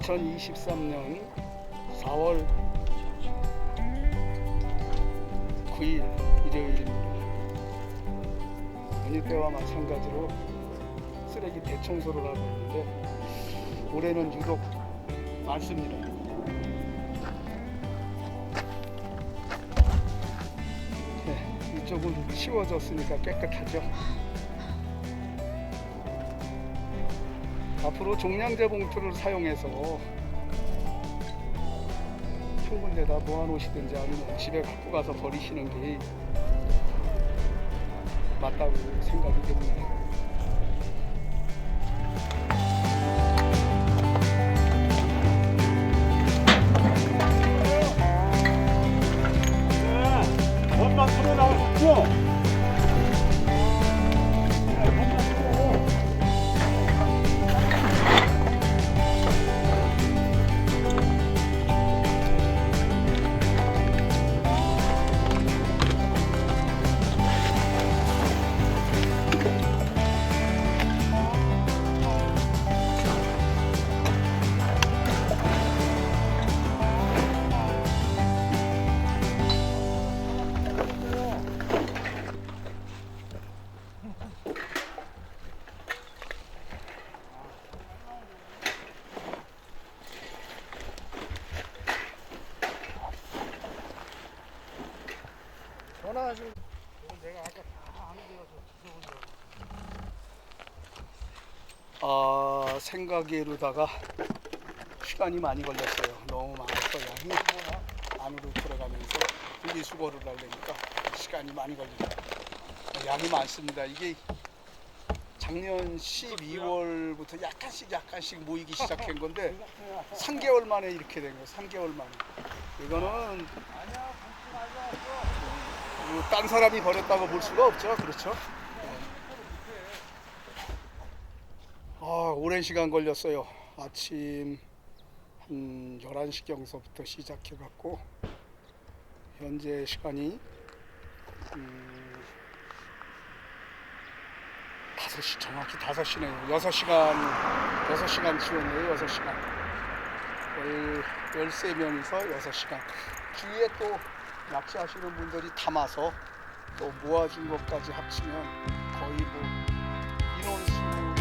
2023년 4월 9일 일요일입니다. 어느 때와 마찬가지로 쓰레기 대청소를 하고 있는데 올해는 유독 많습니다. 네, 이쪽은 치워졌으니까 깨끗하죠. 앞으로 종량제 봉투를 사용해서 한 군데다 모아놓으시든지 아니면 집에 갖고 가서 버리시는 게 맞다고 생각이 됩니다. 원만 풀어 나오셨죠? 전화하시고 내가 아까 다 아는 데가서 지저분해. 아 생각이 이루다가 시간이 많이 걸렸어요. 너무 많았어 양이 안으로 들어가면서 분리 수거를 하려니까 시간이 많이 걸리죠. 양이 많습니다. 이게 작년 12월부터 약간씩 약간씩 모이기 시작한 건데 3개월 만에 이렇게 된 거예요. 3개월 만에. 이거는 뭐 딴 사람이 버렸다고 볼 수가 없죠. 그렇죠? 아, 오랜 시간 걸렸어요. 아침 한 11시경서부터 시작해 갖고 현재 시간이 음, 5시 정확히 5시네요. 6시간 6시간 치웠네요. 6시간. 13명이서 6시간. 주위에 또 낚시하시는 분들이 담아서 또 모아진 것까지 합치면 거의 뭐 인원수